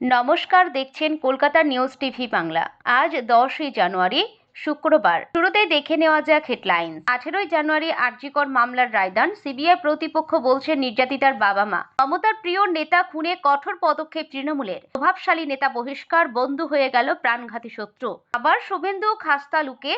নমস্কার, দেখছেন Kolkata news TV Bangla. আজ দশই জানুয়ারি, শুক্রবার। শুরুতেই দেখে নেওয়া যাক হেডলাইন। আঠেরোই জানুয়ারি আরজিকর মামলার রায়দান, সিবিআই প্রতিপক্ষ বলছে নির্যাতিতার বাবা মা। মমতার প্রিয় নেতা খুনে কঠোর পদক্ষেপ তৃণমূলের। প্রভাবশালী নেতা বহিষ্কার, বন্ধু হয়ে গেল প্রাণঘাতী শত্রু। আবার শুভেন্দু খাস্তালুকে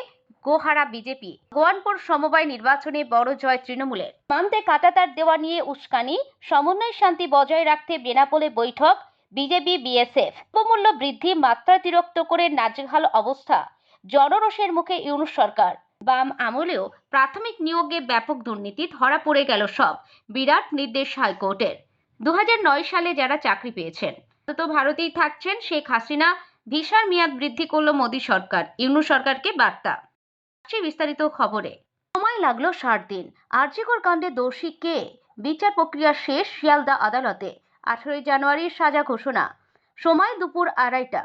গোহারা বিজেপি। গোয়ানপুর সমবায় নির্বাচনে বড় জয় তৃণমূলের। মানতে কাটাতার দেওয়া নিয়ে উস্কানি, সমন্বয় শান্তি বজায় রাখতে বেনাপোলে বৈঠক বিজেপি, বিএসএফ উপমূল্য বৃদ্ধি মাত্রাতিরিক্ত করে নাজেহাল অবস্থা। জনরোষের মুখে ইউনুস সরকার। বাম আমলেও প্রাথমিক নিয়োগে ব্যাপক দুর্নীতি ধরা পড়ে গেল সব, বিরাট নির্দেশ হাইকোর্টের। দু সালে যারা চাকরি পেয়েছেন তত ভারতেই থাকছেন শেখ হাসিনা। ভিসার মেয়াদ বৃদ্ধি করল মোদী সরকার, ইউনুস সরকারকে বার্তা। বিস্তারিত খবরে। সময় লাগল ষাট দিন। আর্যিকর কাণ্ডে দোষী কে? বিচার প্রক্রিয়া শেষ, শিয়ালদা আদালতে। আঠেরোই জানুয়ারির সাজা ঘোষণা। সময় দুপুর আড়াইটা।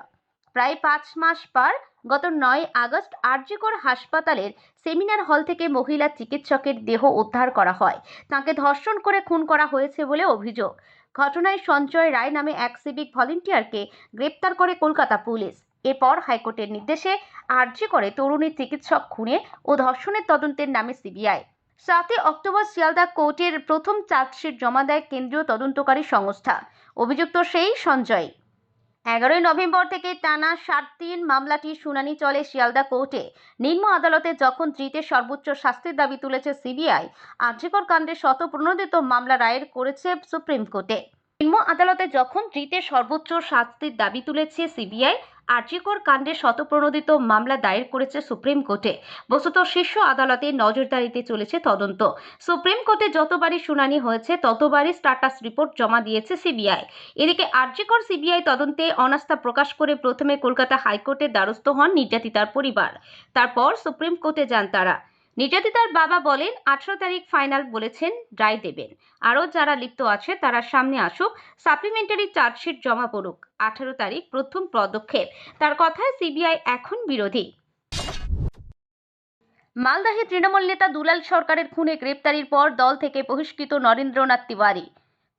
প্রায় পাঁচ মাস পর গত নয় আগস্ট আরজিকর হাসপাতালের সেমিনার হল থেকে মহিলা চিকিৎসকের দেহ উদ্ধার করা হয়। তাকে ধর্ষণ করে খুন করা হয়েছে বলে অভিযোগ। ঘটনায় সঞ্জয় রায় নামে এক সিভিক ভলেন্টিয়ারকে গ্রেপ্তার করে কলকাতা পুলিশ। এরপর হাইকোর্টের নির্দেশে আর্জি করে তরুণী চিকিৎসক খুনে ও ধর্ষণের তদন্তের নামে সিবিআই। সাতই অক্টোবর শিয়ালদা কোর্টের প্রথম চার্জশিট জমা দেয় কেন্দ্রীয় তদন্তকারী সংস্থা। অভিযুক্ত সেই সঞ্জয়। এগারোই নভেম্বর থেকে টানা সাত দিন মামলাটির শুনানি চলে শিয়ালদা কোর্টে। নিম্ন আদালতে যখন ধৃতের সর্বোচ্চ শাস্তির দাবি তুলেছে সিবিআই, আর্যিকর কাণ্ডে শতপ্রণোদিত মামলা রায়ের করেছে সুপ্রিম কোর্টে। নিম্ন আদালতে যখন ধৃতের সর্বোচ্চ শাস্তির দাবি তুলেছে সিবিআই আর্যিকর কাণ্ডে শতপ্রণোদিত মামলা দায়ের করেছে সুপ্রিম কোর্টে। বস্তুত শীর্ষ আদালতে নজরদারিতে চলেছে তদন্ত। সুপ্রিম কোর্টে যতবারই শুনানি হয়েছে, ততবারই স্ট্যাটাস রিপোর্ট জমা দিয়েছে সিবিআই। এদিকে আর্যিকর সিবিআই তদন্তে অনাস্থা প্রকাশ করে প্রথমে কলকাতা হাইকোর্টের দ্বারস্থ হন নির্যাতিতার পরিবার। তারপর সুপ্রিম কোর্টে যান তারা। নির্যাতিতার বাবা বলেন, আঠারো তারিখ ফাইনাল বলেছেন রায় দেবেন। আরও যারা লিপ্ত আছে, তারা সামনে আসুক সাপ্লিমেন্টারি চার্জশিট জমা পড়ুক। আঠারো তারিখ প্রথম পদক্ষেপ। তার কথায় সিবিআই এখন বিরোধী। মালদাহে তৃণমূল নেতা দুলাল সরকারের খুনে গ্রেপ্তারির পর দল থেকে বহিষ্কৃত নরেন্দ্রনাথ তিওয়ারি।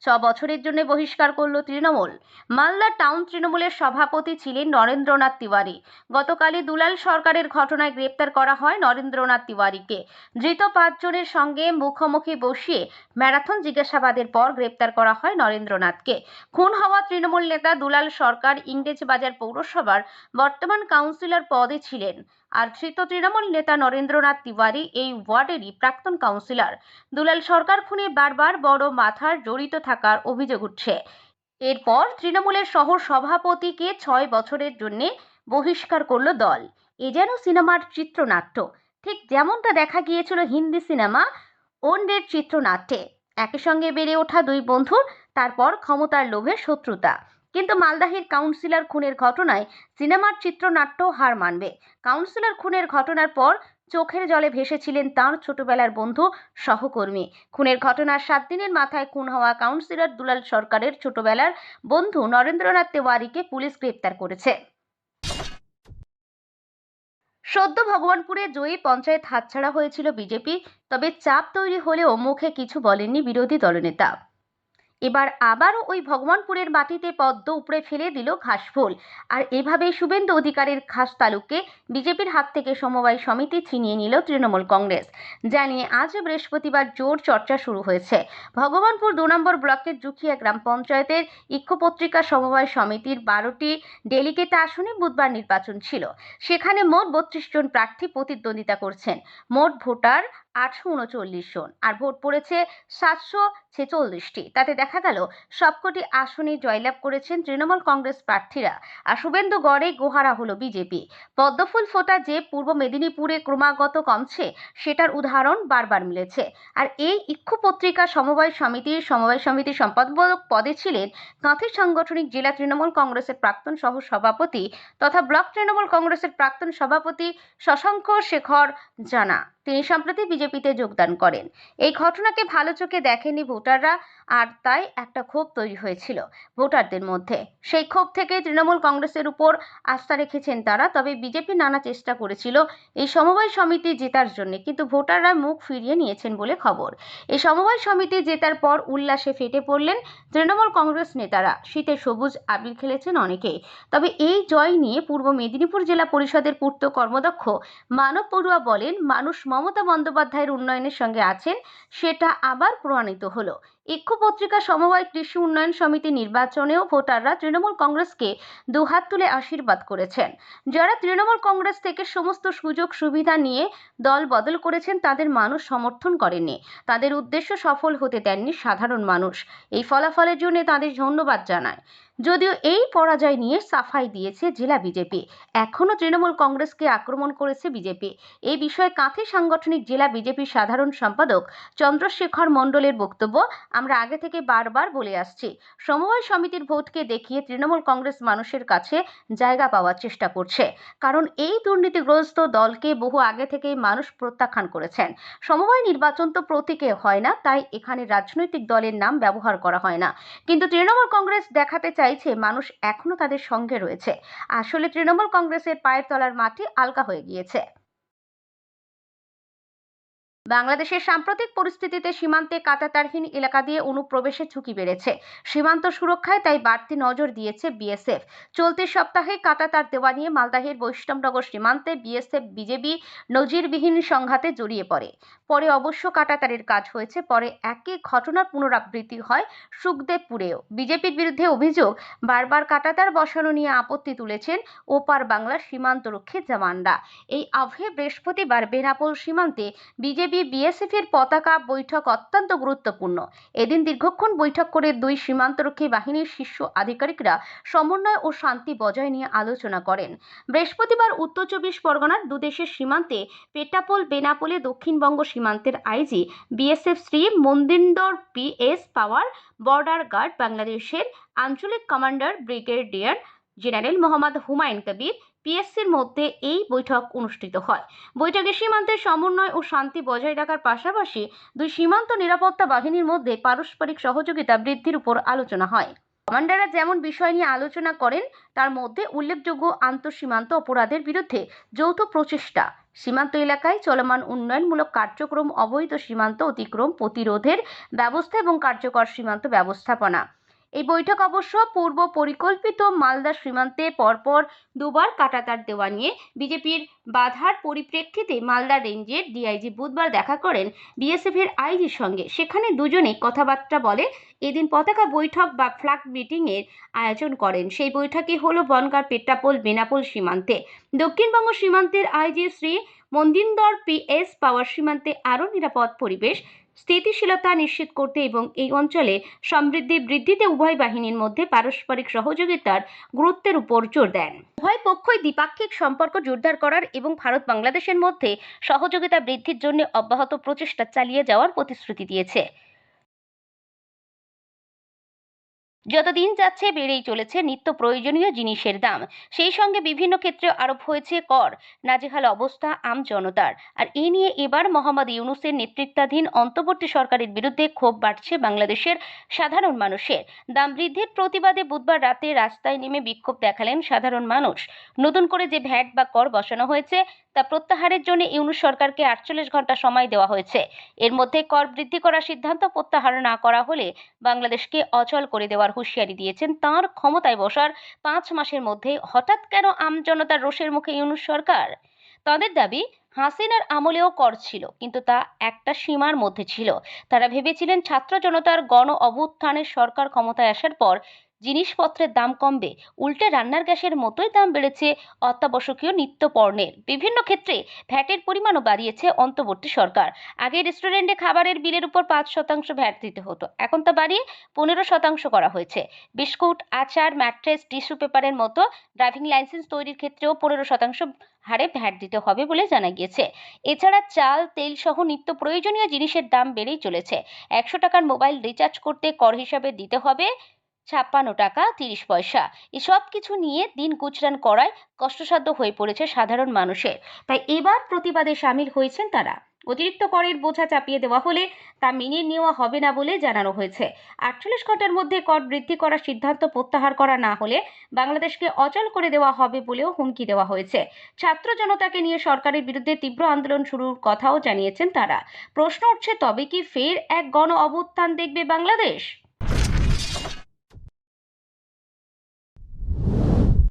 ছ বছরের জন্য বহিষ্কার করল তৃণমূল। মালদা টাউন তৃণমূলের সভাপতি ছিলেন নরেন্দ্রনাথ তিওয়ারি। গতকালই দুলাল সরকারের ঘটনায় গ্রেপ্তার করা হয় নরেন্দ্রনাথ তিওয়ারিকে। ধৃত পাঁচজনের সঙ্গে মুখোমুখি বসিয়ে ম্যারাথন জিজ্ঞাসাবাদের পর গ্রেপ্তার করা হয় নরেন্দ্রনাথকে। খুন হওয়া তৃণমূল নেতা দুলাল সরকার ইংরেজবাজার পৌরসভার বর্তমান কাউন্সিলর পদে ছিলেন। আর ধৃত তৃণমূল নেতা নরেন্দ্রনাথ তিওয়ারি এই ওয়ার্ডেরই প্রাক্তন কাউন্সিলর। দুলাল সরকার খুনে বারবার বড় মাথার জড়িত থাকার অভিযোগ উঠছে। এরপর তৃণমূলের শহর সভাপতিকে ছয় বছরের জন্য বহিষ্কার করল দল। এ যেন সিনেমার চিত্রনাট্য। ঠিক যেমনটা দেখা গিয়েছিল হিন্দি সিনেমা ওন্ডের চিত্রনাট্যে। একই সঙ্গে বেড়ে ওঠা দুই বন্ধুর, তারপর ক্ষমতার লোভে শত্রুতা। কিন্তু মালদাহের কাউন্সিলর খুনের ঘটনায় সিনেমার চিত্রনাট্য হার মানবে। কাউন্সিলর খুনের ঘটনার পর চোখের জলে ভেসেছিলেন তাঁর ছোটবেলার বন্ধু সহকর্মী। খুনের ঘটনার সাত দিনের মাথায় খুন হওয়া কাউন্সিলর দুলাল সরকারের ছোটবেলার বন্ধু নরেন্দ্রনাথ তেওয়ারিকে পুলিশ গ্রেপ্তার করেছে। সদ্য ভগবানপুরে জয়ী পঞ্চায়েত হাতছাড়া হয়েছিল বিজেপি, তবে চাপ তৈরি হলেও মুখে কিছু বলেননি বিরোধী দলনেতা। এবার আবারও ওই ভগবানপুরের মাটিতে পদ্ম উপড়ে ফেলে দিল ঘাসফুল। আর এভাবে শুভেন্দু অধিকারের খাস তালুকে বিজেপির হাত থেকে সমবায় সমিতি ছিনিয়ে নিল তৃণমূল কংগ্রেস। জানিয়ে আজ বৃহস্পতিবার জোর চর্চা শুরু হয়েছে। ভগবানপুর দু নম্বর ব্লকের জুখিয়া গ্রাম পঞ্চায়েতের ইক্ষপত্রিকা সমবায় সমিতির বারোটি ডেলিগেট আসনে বুধবার নির্বাচন ছিল। সেখানে মোট বত্রিশ জন প্রার্থী প্রতিদ্বন্দ্বিতা করছেন। মোট ভোটার আটশো উনচল্লিশ জন। আর ভোট পড়েছে সাতশো ছেচল্লিশটি। তাতে দেখা গেল, সবকটি আসনে জয়লাভ করেছেন তৃণমূল কংগ্রেস প্রার্থীরা। আর শুভেন্দু গড়ে গোহারা হলো বিজেপি। পদ্মফুল ফোটা যে পূর্ব মেদিনীপুরে ক্রমাগত কমছে, সেটার উদাহরণ বারবার মিলেছে। আর এই ইক্ষু পত্রিকা সমবায় সমিতির সমবায় সমিতির সম্পাদক পদে ছিলেন কাঁথি সাংগঠনিক জেলা তৃণমূল কংগ্রেসের প্রাক্তন সহ সভাপতি তথা ব্লক তৃণমূল কংগ্রেসের প্রাক্তন সভাপতি শশাঙ্ক শেখর জানা। তিনি সম্প্রতি বিজেপিতে যোগদান করেন। এই ঘটনাকে ভালো চোখে দেখেনি ভোটাররা, আর তাই একটা ক্ষোভ তৈরি হয়েছিল ভোটারদের মধ্যে। সেই ক্ষোভ থেকে তৃণমূল কংগ্রেসের উপর আস্থা রেখেছেন তারা, তবে বিজেপি নানা চেষ্টা করেছিল এই সমবায় সমিতি জেতার জন্য, কিন্তু ভোটাররা মুখ ফিরিয়ে নিয়েছেন বলে খবর। এই সমবায় সমিতি জেতার পর উল্লাসে ফেটে পড়লেন তৃণমূল কংগ্রেস নেতারা। শীতে সবুজ আবির খেলেছেন অনেকেই। তবে এই জয় নিয়ে পূর্ব মেদিনীপুর জেলা পরিষদের পূর্ত কর্মদক্ষ মানব পড়ুয়া বলেন, মানুষ মমতা বন্দ্যোপাধ্যায়ের উন্নয়নের সঙ্গে আছেন সেটা আবার প্রমাণিত হলো। ইক্ষু পত্রিকা সমবায় কৃষি উন্নয়ন সমিতি নির্বাচনেও ভোটাররা তৃণমূল কংগ্রেসকে দুহাত তুলে আশীর্বাদ করেছেন। যারা তৃণমূল কংগ্রেস থেকে সমস্ত সুযোগ সুবিধা নিয়ে দল বদল করেছেন, তাদের মানুষ সমর্থন করেননি। তাদের উদ্দেশ্য সফল হতে দেননি সাধারণ মানুষ। এই ফলাফলের জন্য তাদের ধন্যবাদ জানায়। যদিও এই পরাজয় নিয়ে সাফাই দিয়েছে জেলা বিজেপি, এখনও তৃণমূল কংগ্রেসকে আক্রমণ করেছে বিজেপি। এই বিষয়ে কাঁথি সাংগঠনিক জেলা বিজেপির সাধারণ সম্পাদক চন্দ্রশেখর মণ্ডলের বক্তব্য আমরা আগে থেকে বারবার বলে আসছি, সমবায় সমিতির ভোটকে দেখিয়ে তৃণমূল কংগ্রেস মানুষের কাছে জায়গা পাওয়ার চেষ্টা করছে। কারণ এই দুর্নীতিগ্রস্ত দলকে বহু আগে থেকেই মানুষ প্রত্যাখ্যান করেছেন। সমবায় নির্বাচন তো প্রতীকে হয় না, তাই এখানে রাজনৈতিক দলের নাম ব্যবহার করা হয় না। কিন্তু তৃণমূল কংগ্রেস দেখাতে চাইছে মানুষ এখনও তাদের সঙ্গে রয়েছে। আসলে তৃণমূল কংগ্রেসের পায়ের তলার মাটি আলগা হয়ে গিয়েছে। বাংলাদেশের সাম্প্রতিক পরিস্থিতিতে সীমান্তে কাঁটাতারহীন এলাকা দিয়ে অনুপ্রবেশের ঝুঁকি বেড়েছে। সীমান্ত সুরক্ষায় তাই বাড়তি নজর দিয়েছে বিএসএফ। চলতি সপ্তাহে কাঁটাতার দেওয়া নিয়ে মালদাহের বৈষ্ণবনগর সীমান্তে বিএসএফ, বিজেপি নজিরবিহীন সংঘাতে জড়িয়ে পড়ে। পরে অবশ্য কাঁটাতারের কাজ হয়েছে, পরে একই ঘটনার পুনরাবৃত্তি হয় সুখদেবপুরেও। বিজেপির বিরুদ্ধে অভিযোগ, বারবার কাঁটাতার বসানো নিয়ে আপত্তি তুলেছেন ওপার বাংলার সীমান্তরক্ষী জওয়ানরা এই আভে বৃহস্পতিবার বেনাপোল সীমান্তে বিজেপি বিএসএফ এর পতাকা বৈঠক অত্যন্ত গুরুত্বপূর্ণ। এদিন দীর্ঘক্ষণ বৈঠক করে দুই সীমান্তরক্ষী বাহিনীর শীর্ষ আধিকারিকরা সমন্বয় ও শান্তি বজায় নিয়ে আলোচনা করেন। বৃহস্পতিবার উত্তর চব্বিশ পরগনার দুদেশের সীমান্তে পেটাপোল, বেনাপোলে, দক্ষিণবঙ্গ সীমান্তের IG BSF Shri Maninder PS Pawar, border guard বাংলাদেশের আঞ্চলিক commander brigadier general Mohammad Humayun Kabir পিএসসির মধ্যে এই বৈঠক অনুষ্ঠিত হয়। বৈঠকে সীমান্তের সমন্বয় ও শান্তি বজায় রাখার পাশাপাশি দুই সীমান্ত নিরাপত্তা বাহিনীর মধ্যে পারস্পরিক সহযোগিতা বৃদ্ধির উপর আলোচনা হয়। কমান্ডাররা যেমন বিষয় নিয়ে আলোচনা করেন, তার মধ্যে উল্লেখযোগ্য আন্তঃসীমান্ত অপরাধের বিরুদ্ধে যৌথ প্রচেষ্টা, সীমান্ত এলাকায় চলমান উন্নয়নমূলক কার্যক্রম, অবৈধ সীমান্ত অতিক্রম প্রতিরোধের ব্যবস্থা এবং কার্যকর সীমান্ত ব্যবস্থাপনা। এই বৈঠক অবশ্য পূর্ব পরিকল্পিত মালদা সীমান্তে পরপর দুবার কাটাতার দেওয়া নিয়ে বিজেপির বাধার পরিপ্রেক্ষিতে মালদা রেঞ্জের ডিআইজি বুধবার দেখা করেন বিএসএফের আইজির সঙ্গে। সেখানে দুজনেই কথাবার্তা বলে এদিন পতাকা বৈঠক বা ফ্ল্যাগ মিটিংয়ের আয়োজন করেন। সেই বৈঠকে হলো বনগাঁ পেট্টাপোল বেনাপোল সীমান্তে। দক্ষিণবঙ্গ সীমান্তের আইজি শ্রী মন্দিন্দর পিএস পাওয়ার সীমান্তে আরও নিরাপদ পরিবেশ স্থিতিশীলতা নিশ্চিত করতে এবং এই অঞ্চলে সমৃদ্ধি বৃদ্ধিতে উভয় বাহিনীর মধ্যে পারস্পরিক সহযোগিতার গুরুত্বের উপর জোর দেন। উভয় পক্ষই দ্বিপাক্ষিক সম্পর্ক জোরদার করার এবং ভারত বাংলাদেশের মধ্যে সহযোগিতা বৃদ্ধির জন্য অব্যাহত প্রচেষ্টা চালিয়ে যাওয়ার প্রতিশ্রুতি দিয়েছে। যত দিন যাচ্ছে বেড়েই চলেছে নিত্য প্রয়োজনীয় জিনিসের দাম। সেই সঙ্গে বিভিন্ন ক্ষেত্রে আরোপ হয়েছে কর, নাজেহাল অবস্থা, আম জনতার। আর এ নিয়ে এবার মোহাম্মদ ইউনুসের নেতৃত্বাধীন অন্তর্বর্তী সরকারের বিরুদ্ধে ক্ষোভ বাড়ছে বাংলাদেশের সাধারণ মানুষের। দাম বৃদ্ধির প্রতিবাদে বুধবার রাতে রাস্তায় নেমে বিক্ষোভ দেখালেন সাধারণ মানুষ। নতুন করে যে ভ্যাট বা কর বসানো হয়েছে তা প্রত্যাহারের জন্য ইউনুস সরকারকে আটচল্লিশ ঘণ্টা সময় দেওয়া হয়েছে। এর মধ্যে কর বৃদ্ধি করার সিদ্ধান্ত প্রত্যাহার না করা হলে বাংলাদেশকে অচল করে দেওয়ার হুঁশিয়ারি দিয়েছেন। তাঁর ক্ষমতায় বসার পাঁচ মাসের মধ্যে হঠাৎ কেন আমজনতার রোষের মুখে ইউনুস সরকার? তাদের দাবি, হাসিনার আমলেও কর ছিল, কিন্তু তা একটা সীমার মধ্যে ছিল। তারা ভেবেছিলেন ছাত্র জনতার গণ অভ্যুত্থানের সরকার ক্ষমতায় আসার পর জিনিসপত্রের দাম কমবে, উল্টে রান্নার গ্যাসের মতোই দাম বেড়েছে অত্যাবশ্যকীয় নিত্য পণ্যের বিভিন্ন ক্ষেত্রে ভ্যাটের পরিমাণও বাড়িয়েছে অন্তর্বর্তী সরকার। আগে রেস্টুরেন্টে খাবারের বিলের উপর পাঁচ শতাংশ ভ্যাট দিতে হতো, এখন তা বাড়িয়ে পনেরো শতাংশ করা হয়েছে। বিস্কুট, আচার, ম্যাট্রেস, টিস্যু পেপারের মতো ড্রাইভিং লাইসেন্স তৈরির ক্ষেত্রেও পনেরো শতাংশ হারে ভ্যাট দিতে হবে বলে জানা গিয়েছে। এছাড়া চাল, তেল সহ নিত্য প্রয়োজনীয় জিনিসের দাম বেড়েই চলেছে। একশো টাকার মোবাইল রিচার্জ করতে কর হিসাবে দিতে হবে ছাপ্পান্ন টাকা তিরিশ পয়সা। এসব কিছু নিয়ে দিন গুজরান করায় কষ্টসাধ্য হয়ে পড়েছে সাধারণ মানুষের। তাই এবার প্রতিবাদে সামিল হয়েছেন তারা। অতিরিক্ত করের বোঝা চাপিয়ে দেওয়া হলে তা মেনে নেওয়া হবে না বলে জানানো হয়েছে। আটচল্লিশ ঘণ্টার মধ্যে কর বৃদ্ধি করার সিদ্ধান্ত প্রত্যাহার করা না হলে বাংলাদেশকে অচল করে দেওয়া হবে বলেও হুমকি দেওয়া হয়েছে। ছাত্র জনতাকে নিয়ে সরকারের বিরুদ্ধে তীব্র আন্দোলন শুরুর কথাও জানিয়েছেন তারা। প্রশ্ন উঠছে, তবে কি ফের এক গণ অভ্যুত্থান দেখবে বাংলাদেশ?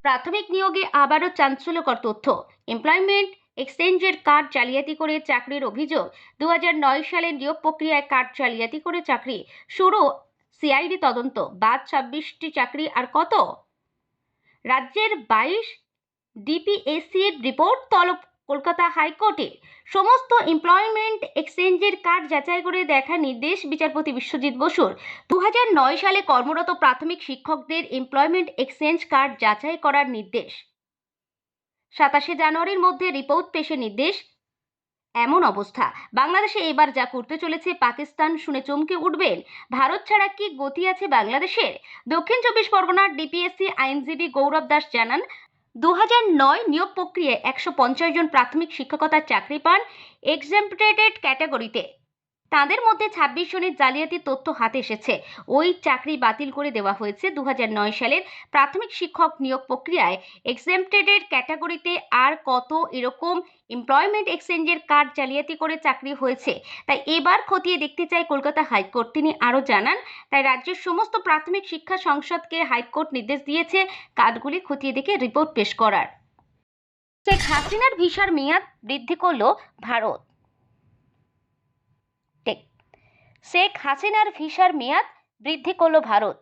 প্রাথমিক নিয়োগে আবারও চাঞ্চল্যকর তথ্য। এমপ্লয়মেন্ট এক্সচেঞ্জের কার্ড জালিয়াতি করে চাকরির অভিযোগ। দু হাজার নয় সালে নিয়োগ প্রক্রিয়ায় কার্ড জালিয়াতি করে চাকরি। শুরু সিআইডি তদন্ত। বাদ ছাব্বিশটি চাকরি আর কত? রাজ্যের বাইশ ডিপিএসসির রিপোর্ট তলব কলকাতা হাইকোর্টে সমস্ত এমপ্লয়মেন্ট এক্সচেঞ্জের কার্ড যাচাই করে দেখা নির্দেশ বিচারপতি বিশ্বজিৎ বসুর। দু হাজার নয় সালে কর্মরত প্রাথমিক শিক্ষকদের এমপ্লয়মেন্ট এক্সচেঞ্জ কার্ড যাচাই করার নির্দেশ। সাতাশে জানুয়ারির মধ্যে রিপোর্ট পেশের নির্দেশ। এমন অবস্থা। বাংলাদেশে এবার যা করতে চলেছে পাকিস্তান শুনে চমকে উঠবেন। ভারত ছাড়া কি গতি আছে বাংলাদেশের? দক্ষিণ চব্বিশ পরগনার ডিপিএসসি আইনজীবী গৌরব দাস জানান দু নয় নিয়োগ প্রক্রিয়ায় একশো পঞ্চাশ জন প্রাথমিক শিক্ষকতার চাকরি পান এক্সেম্পটেড ক্যাটাগরিতে তাদের মধ্যে ছাব্বিশ জনের জালিয়াতি তথ্য হাতে এসেছে। ওই চাকরি বাতিল করে দেওয়া হয়েছে দু হাজার নয় সালের প্রাথমিক শিক্ষক নিয়োগ প্রক্রিয়ায়। এক্সেম্পটেড ক্যাটাগরিতে আর কত এরকম এমপ্লয়মেন্ট এক্সচেঞ্জের কার্ড জালিয়াতি করে চাকরি হয়েছে? তাই এবার খতিয়ে দেখতে চায় কলকাতা হাইকোর্ট। তিনি আরও জানান, তাই রাজ্যের সমস্ত প্রাথমিক শিক্ষা সংসদকে হাইকোর্ট নির্দেশ দিয়েছে কার্ডগুলি খতিয়ে দেখে রিপোর্ট পেশ করার। শেখ হাসিনার ভিসার মেয়াদ বৃদ্ধি করল ভারত টেক শেখ হাসিনার ভিসার মেয়াদ বৃদ্ধি করল ভারত।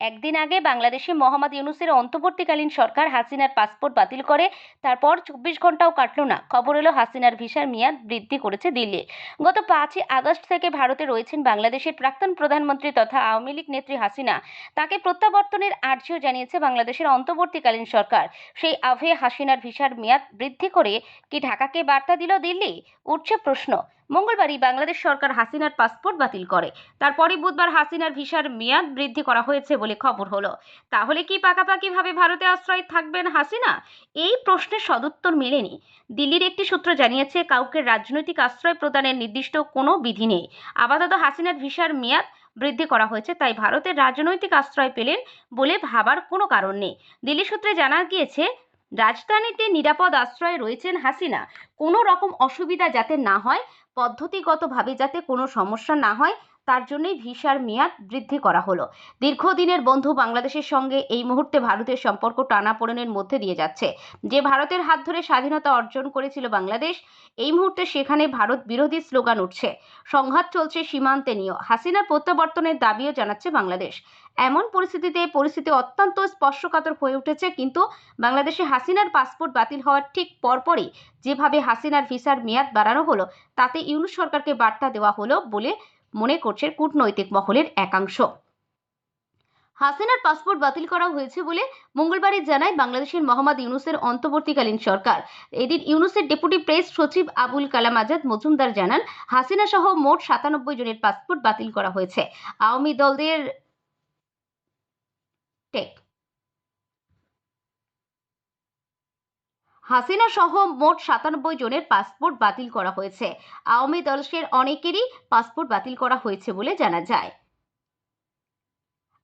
একদিন আগে বাংলাদেশে মোহাম্মদ ইউনুসের অন্তর্বর্তীকালীন সরকার হাসিনার পাসপোর্ট বাতিল করে, তারপর চব্বিশ ঘন্টাও কাটল না। খবর এলো, হাসিনার ভিসার মেয়াদ বৃদ্ধি করেছে দিল্লি গত পাঁচই আগস্ট থেকে ভারতে রয়েছেন বাংলাদেশের প্রাক্তন প্রধানমন্ত্রী তথা আওয়ামী লীগ নেত্রী হাসিনা। তাকে প্রত্যাবর্তনের আর্জিও জানিয়েছে বাংলাদেশের অন্তর্বর্তীকালীন সরকার। সেই আভে হাসিনার ভিসার মেয়াদ বৃদ্ধি করে কি ঢাকাকে বার্তা দিল দিল্লি? উঠছে প্রশ্ন। মঙ্গলবারই বাংলাদেশ সরকার হাসিনার পাসপোর্ট বাতিল করে। তারপরে বুধবার হাসিনার ভিসার মেয়াদ বৃদ্ধি করা হয়েছে বলে খবর হলো। তাহলে কি পাকাপাকিভাবে ভারতে আশ্রয় থাকবেন হাসিনা? এই প্রশ্নের সদুত্তর মেলেনি। দিল্লির একটি সূত্র জানিয়েছে, কাউকে রাজনৈতিক আশ্রয় প্রদানের নির্দিষ্ট কোনো বিধি নেই। আপাতত হাসিনার ভিসার মেয়াদ বৃদ্ধি করা হয়েছে, তাই ভারতের রাজনৈতিক আশ্রয় পেলেন বলে ভাবার কোনো কারণ নেই। দিল্লি সূত্রে জানা গিয়েছে, রাজধানীতে নিরাপদ আশ্রয়ে রয়েছেন হাসিনা। কোনো রকম অসুবিধা যাতে না হয় পদ্ধতিগতভাবে যাতে কোনো সমস্যা না হয় তার জন্যই ভিসার মেয়াদ বৃদ্ধি করা হলো। দীর্ঘদিনের বন্ধু বাংলাদেশের সঙ্গে এই মুহূর্তে ভারতের সম্পর্ক টানাপোড়েনের মধ্যে দিয়ে যাচ্ছে। যে ভারতের হাত ধরে স্বাধীনতা অর্জন করেছিল বাংলাদেশ, এই মুহূর্তে সেখানে ভারত বিরোধী স্লোগান উঠছে। সংঘাত চলছে সীমান্তে নিয়েও। হাসিনার প্রত্যাবর্তনের দাবিও জানাচ্ছে বাংলাদেশ। এমন পরিস্থিতিতে পরিস্থিতি অত্যন্ত স্পর্শকাতর হয়ে উঠেছে, কিন্তু বাংলাদেশে হাসিনার পাসপোর্ট বাতিল হওয়ার ঠিক পরপরই যেভাবে হাসিনার ভিসার মেয়াদ বাড়ানো হলো, তাতে ইউনুস সরকারকে বার্তা দেওয়া হলো বলে মনে করছে কূটনৈতিক মহলের একাংশ। হাসিনার পাসপোর্ট বাতিল করা হয়েছে বলে মঙ্গলবারই জানায় বাংলাদেশের মোহাম্মদ ইউনুসের অন্তর্বর্তীকালীন সরকার। এদিন ইউনুসের ডেপুটি প্রেস সচিব আবুল কালাম আজাদ মজুমদার জানান হাসিনা সহ মোট সাতানব্বই জনের পাসপোর্ট বাতিল করা হয়েছে। আওয়ামী দলদের টেক হাসিনা সহ মোট সাতানব্বই জনের পাসপোর্ট বাতিল করা হয়েছে। আওয়ামী দলের অনেকেরই পাসপোর্ট বাতিল করা হয়েছে বলে জানা যায়।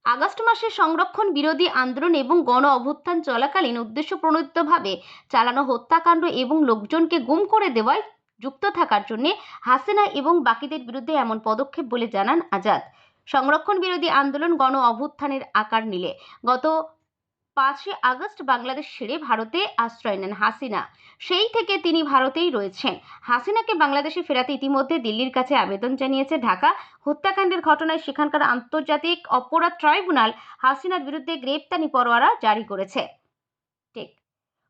আগস্ট মাসে সংরক্ষণ বিরোধী আন্দোলন এবং গণ অভ্যুত্থান চলাকালীন উদ্দেশ্যপ্রণোদিতভাবে চালানো হত্যাকাণ্ড এবং লোকজনকে গুম করে দেওয়ায় যুক্ত থাকার জন্য হাসিনা এবং বাকিদের বিরুদ্ধে এমন পদক্ষেপ বলে জানান আজাদ। সংরক্ষণ বিরোধী আন্দোলন গণ অভ্যুত্থানের আকার নিলে। গত পাঁচই আগস্ট বাংলাদেশ ছেড়ে ভারতে আশ্রয় নেন হাসিনা। সেই থেকে তিনি ভারতেই রয়েছেন। হাসিনাকে বাংলাদেশে ফেরাতে ইতিমধ্যে দিল্লির কাছে আবেদন জানিয়েছে ঢাকা। হত্যাকাণ্ডের ঘটনায় সেখানকার আন্তর্জাতিক অপরাধ ট্রাইব্যুনাল হাসিনার বিরুদ্ধে গ্রেপ্তারি পরোয়ানা জারি করেছে। ঠিক।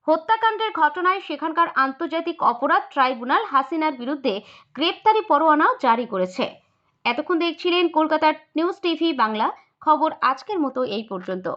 হত্যাকাণ্ডের ঘটনায় সেখানকার আন্তর্জাতিক অপরাধ ট্রাইব্যুনাল হাসিনার বিরুদ্ধে গ্রেপ্তারি পরোয়ানাও জারি করেছে। এতক্ষণ দেখছিলেন কলকাতার নিউজ টিভি বাংলা। খবর আজকের মতো এই পর্যন্ত।